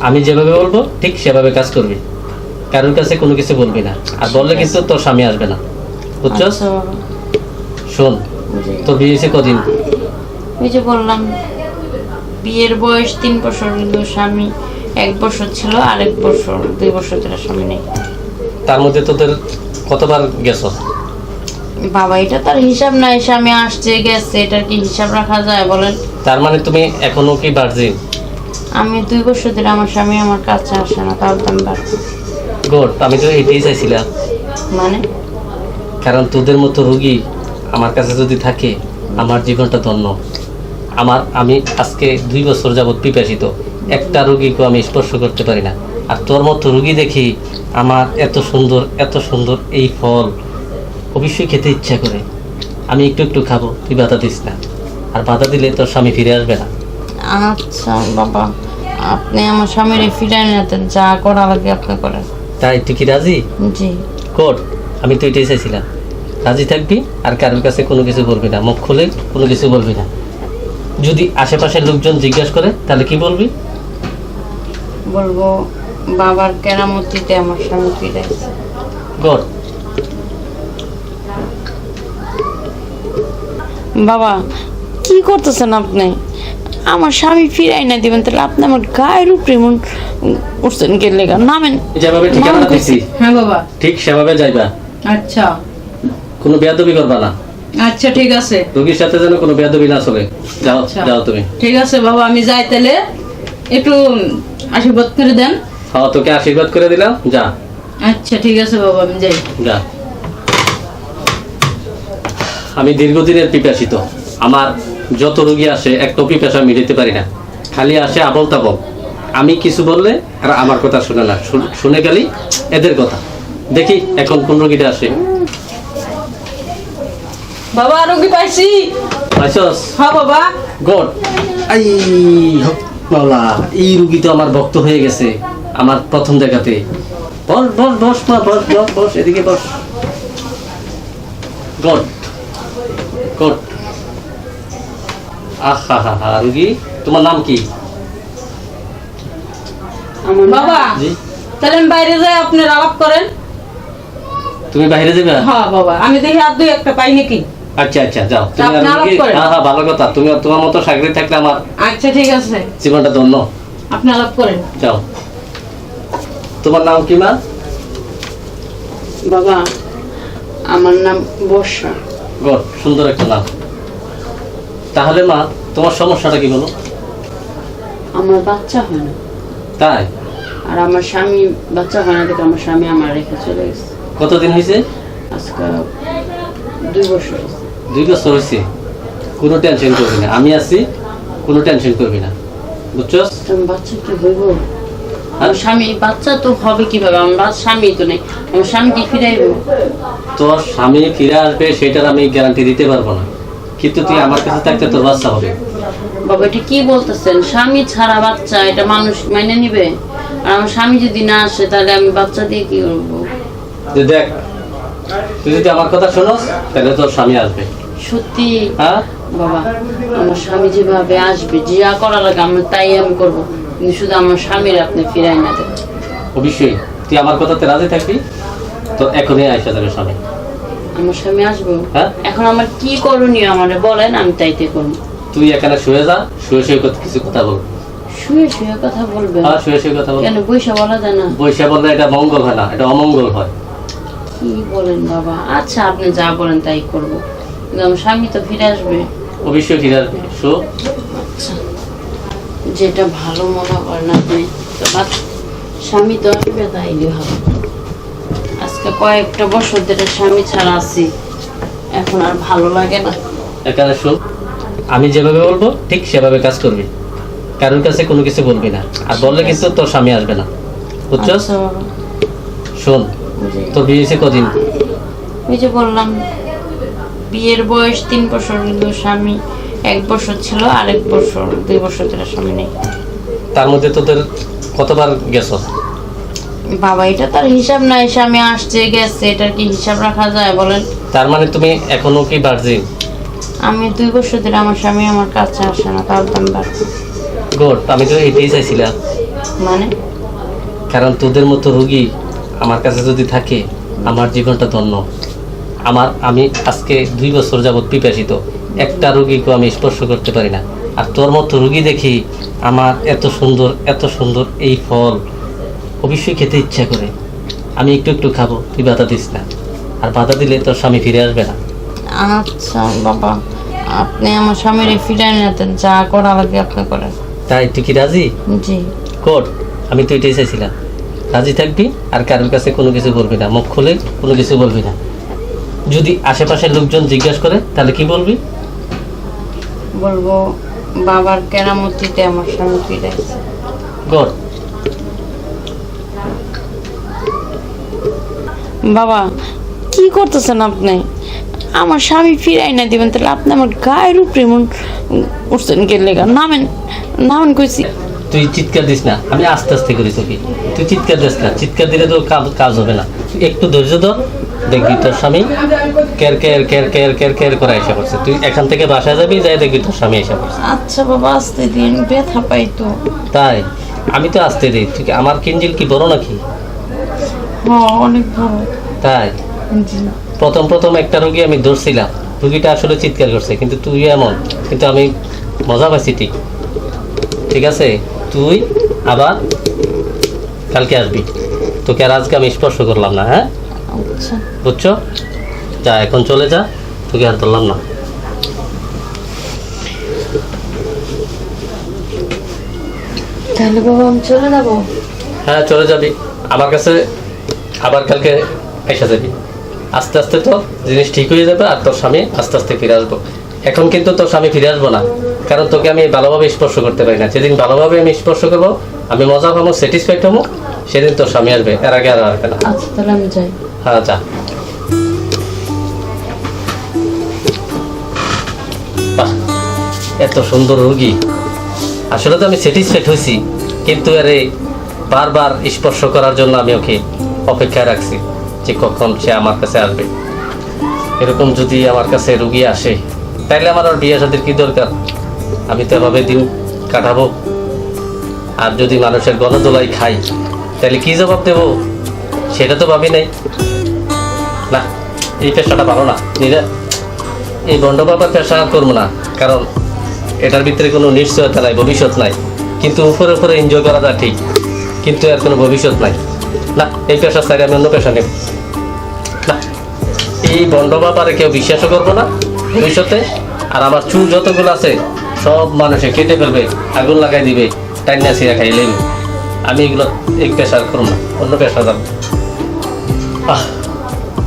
আমি যেভাবে বলব ঠিক সেভাবে কাজ করবি। কারোর কাছে কোনো কিছু বলবি না। আর বললে কিন্তু তোর স্বামী আসবে না। বুঝছস? আচ্ছা শোন। তোর বিয়ে হয়েছে কদিন? ওই যে বললাম বিয়ের বয়স তিন বছর কিন্তু স্বামী এক বছর ছিল আর এক বছর দুই বছর ধরে স্বামী নেই। তার মধ্যে তোদের কতবার গেছো? বাবা এটা তার হিসাব নাই স্বামী আসছে গেছে এটার কি হিসাব রাখা যায় বলেন? তার মানে তুমি এখনও কি ভার্জিন আমি দুই বছর ধরে আমার স্বামী আমার কাছে আসে না তাহলে তো আমি বাড়ছি গুড আমি তো এটাই চাইছিলাম। মানে? কারণ তোদের মতো রুগী আমার কাছে যদি থাকে আমার জীবনটা ধন্য। আমার আমি আজকে দুই বছর যাবৎ পিপাসিত। একটা রুগীকে আমি স্পর্শ করতে পারি না। আর তোর মতো রুগী দেখি আমার এত সুন্দর এত সুন্দর এই ফল অবশ্যই খেতে ইচ্ছা করে। আমি একটু একটু খাব তুই বাধা দিস না। আর বাধা দিলে তোর স্বামী ফিরে আসবে না। আচ্ছা বাবা। আপনি আমার স্বামীর ফিরাই নিতেন যা করা লাগে আপনি করেন। তাই তুই কি রাজি? জি। কোট আমি তো এটাই চাইছিলাম। রাজি থাকবি আর কারোর কাছে কোনো কিছু বলবি না। মুখ খুলে কোনো কিছু বলবি না। যদি আশেপাশের লোকজন জিজ্ঞাসা করে তাহলে কি বলবি? বলব বাবার কেরামতিতে আমার স্বামী ফিরাইছে গড বাবা কি করতেছেন আপনি? আমার স্বামী ফিরাই না দিবেন তাহলে আপনি আমার গায়ের উপরে মন উঠছেন কে লেগা? নামেন। যেভাবে ঠিকানা দিছি হ্যাঁ বাবা। ঠিক সেভাবে যাইবা। আচ্ছা। কোনো বেয়াদবি করবা না। আচ্ছা ঠিক আছে। রোগীর সাথে যেন কোনো বেয়াদবি না চলে। যাও আচ্ছা। যাও তুমি। ঠিক আছে বাবা আমি যাই তাহলে। একটু আশীর্বাদ করে দেন। হ্যাঁ তোকে আশীর্বাদ করে দিলাম। যা। আচ্ছা ঠিক আছে বাবা আমি যাই। যা। আমি দীর্ঘদিনের পিপাসিত। আমার যত রোগী আসে একটা পিপাসা মিটাতে পারি না। খালি আসে আবল তাবল আমি কিছু বললে আর আমার কথা শুনে না। শুনে গেলি এদের কথা। দেখি এখন কোন রোগীটা আসে। বাবা রোগী পাইছি। আইসস হ্যাঁ বাবা। গড। আই এই রুগী তো আমার ভক্ত হয়ে গেছে আমার প্রথম দেখাতে। বস বস বস মা বস বস বস এদিকে বস। God god. আহা হা হা রুগী তোমার নাম কি? বাবা জি। তাহলে বাইরে যাই আপনার আলাপ করেন। তুমি বাইরে যাবে? হ্যাঁ বাবা আমি দেখি আর দুই একটা পাই নাকি। আচ্ছা আচ্ছা যাও। তুমি আপনি। হ্যাঁ হ্যাঁ ভালো কথা তুমি তোমার মতো সাগরে থাকলে আমার আচ্ছা ঠিক আছে। জীবনটা ধন্য। আপনি আলাপ করেন। যাও। তোমার নাম কি মা? বাবা আমার নাম বর্ষা। গড সুন্দর একটা নাম। তাহলে মা তোমার সমস্যাটা কি বলো? আমার বাচ্চা হয় না। তাই? আর আমার স্বামী বাচ্চা হয় না দেখে আমার স্বামী আমার রেখে চলে গেছে। কতদিন হয়েছে? আজকে দুই বছর। দুই বছর হয়েছে? কোনো টেনশন করবি না। আমি আছি কোনো টেনশন করবি না। বুঝছস? বাচ্চা কি হইব? আমার স্বামী বাচ্চা তো হবে কীভাবে? আমার স্বামী তো নেই। আমার স্বামী কি ফিরাইব? তোর স্বামী ফিরে আসবে সেটার আমি গ্যারান্টি দিতে পারব না। কিন্তু তুই আমার কাছে থাকতে তোর বাচ্চা হবে। বাবা এটা কি বলতেছেন? স্বামী ছাড়া বাচ্চা এটা মানুষ মেনে নিবে? আর আমার স্বামী যদি না আসে তাহলে আমি বাচ্চা দিয়ে কি করব? দেখ তুই যদি আমার কথা শোনস তাহলে তোর স্বামী আসবে। সত্যি? হ্যাঁ? বাবা আমার স্বামী যেভাবে আসবে যা করা লাগে আমি তাই আমি করব। কিন্তু শুধু আমার স্বামীর আপনি ফিরাই না দেবেন অবশ্যই। তুই আমার কথাতে রাজি থাকবি তো এখনই আইসা যাবে স্বামী আমার স্বামী আসব। হ্যাঁ? এখন আমার কি করণীয় আমার বলেন আমি তাইতে করব। তুই এখানে শুয়ে যা শুয়ে শুয়ে কত- কিছু কথা বল। শুয়ে শুয়ে কথা বলবেন? হ্যাঁ শুয়ে শুয়ে কথা বল। কেন বৈশা বলা যায় না? বৈশা বললে এটা মঙ্গল হয় না এটা অমঙ্গল হয়। কি বলেন বাবা? আচ্ছা আপনি যা বলেন তাই করব। কিন্তু আমার স্বামী তো ফিরে আসবে। অবশ্যই ঠিক আছে শো। আচ্ছা। যেটা ভালো মনে করেন আপনি তো স্বামী তো আসবে তাইলে হবে। কয়েকটা বছর ধরে স্বামী ছাড়া আছি। এখন আর ভালো লাগে না। এখানে শোন আমি যেভাবে বলব ঠিক সেভাবে কাজ করবি। কারোর কাছে কোনো কিছু বলবি না। আর বললে কিন্তু তোর স্বামী আসবে না। বুঝছস? আচ্ছা শোন। তোর বিয়ে হয়েছে কদিন? ওই যে বললাম বিয়ের বয়স তিন বছর কিন্তু স্বামী এক বছর ছিল আর এক বছর দুই বছর ধরে স্বামী নেই। তার মধ্যে তোদের কতবার গেছ? বাবা এটা তার হিসাব নাই স্বামী আসছে গেছে এটার কি হিসাব রাখা যায় বলেন? তার মানে তুমি এখনও কি ভার্জিন আমি দুই বছর ধরে আমার স্বামী আমার কাছে আসে না তাহলে তো আমি গুড আমি তো এটাই চাইছিলাম। মানে? কারণ তোদের মতো রুগী আমার কাছে যদি থাকে আমার জীবনটা ধন্য। আমার আমি আজকে দুই বছর যাবৎ পিপাসিত। একটা রুগীকে আমি স্পর্শ করতে পারি না। আর তোর মতো রুগী দেখি আমার এত সুন্দর এত সুন্দর এই ফল অবশ্যই খেতে ইচ্ছা করে। আমি একটু একটু খাব তুই বাধা দিস না। আর বাধা দিলে তোর স্বামী ফিরে আসবে না। আচ্ছা বাবা। আপনি আমার স্বামীর ফিরাই নিতেন যা করা লাগে আপনি করেন। তাই তুই কি রাজি? জি। কোট আমি তো এটাই চাইছিলাম। রাজি থাকবি আর কারোর কাছে কোনো কিছু বলবি না। মুখ খুলে কোনো কিছু বলবি না। যদি আশেপাশের লোকজন জিজ্ঞাসা করে তাহলে কি বলবি? বলব বাবার কেরামতিতে আমার স্বামী ফিরাইছে গড বাবা কি করতেছেন আপনি? আমার স্বামী ফিরাই না দিবেন তাহলে আপনি আমার গায়ের উপরে মন উঠছেন লেগা? নামেন নামেন কইছি। তুই চিৎকার দিস না আমি আস্তে আস্তে করি তোকে। তুই চিৎকার দিস না চিৎকার দিলে তো কাজ হবে না। একটু ধৈর্য ধর দেখবি তোর স্বামী কের কের কের কের কের কের করে এসে পড়ছে। তুই এখান থেকে বাসায় যাবি যাই দেখবি তোর স্বামী এসে পড়ছে। আচ্ছা বাবা আসতে দিন ব্যথা পাই তো। তাই? আমি তো আসতে দিই। তুই আমার কিঞ্জিল কি বড় নাকি? অনেক বড় তাই? প্রথম প্রথম একটা রুগী আমি ধরছিলাম। রুগীটা আসলে চিৎকার করছে কিন্তু তুই এমন কিন্তু আমি মজা পাইছি ঠিক। ঠিক আছে? তুই আবার কালকে আসবি। তোকে আর আজকে আমি স্পর্শ করলাম না হ্যাঁ? আচ্ছা। বুঝছ? যা এখন চলে যা তোকে আর ধরলাম না। তাহলে বাবা আমি চলে যাব? হ্যাঁ চলে যাবি। আমার কাছে আবার কালকে এসে যাবি। আস্তে আস্তে তো জিনিস ঠিক হয়ে যাবে আর তোর স্বামী আস্তে আস্তে ফিরে আসব। এখন কিন্তু তোর স্বামী ফিরে আসব না কারণ তোকে আমি ভালোভাবে স্পর্শ করতে পারি না। যেদিন ভালোভাবে আমি স্পর্শ করব আমি মজা পাবো স্যাটিসফাইড হব সেদিন তোর স্বামী আসবে এর আগে আর আসবে না। আচ্ছা তাহলে আমি যাই। হ্যাঁ যা। বাহ, এত সুন্দর রুগী। আসলে তো আমি স্যাটিসফাইড হয়েছি কিন্তু আরে বারবার স্পর্শ করার জন্য আমি ওকে অপেক্ষায় রাখছি যে কখন সে আমার কাছে আসবে। এরকম যদি আমার কাছে রুগী আসে, তাইলে আমার আর বিয়ে সাথে কি দরকার? আমি তো এভাবে দিন কাটাবো। আর যদি মানুষের গণদোলাই খাই তাহলে কি জবাব দেবো? সেটা তো ভাবি নাই। না, এই পেশাটা ভালো না নিজে এই বন্ড বাবার পেশা করব না, কারণ এটার ভিতরে কোনো নিশ্চয়তা নাই, ভবিষ্যৎ নাই। কিন্তু উপরে উপরে এনজয় করা যায় ঠিক, কিন্তু এর কোনো ভবিষ্যৎ নাই। না, এই পেশা ছাড়ি আমি অন্য পেশা নেব। না, এই বন্ড ব্যাপারে কেউ বিশ্বাসও করব না, ভবিষ্যতে। আর আমার চুল যতগুলো আছে, সব মানুষে কেটে ফেলবে, আগুন লাগাই দিবে, টাইনা সিরা খাই আমি এগুলো এই পেশার করব না, অন্য পেশা যাব। আহ।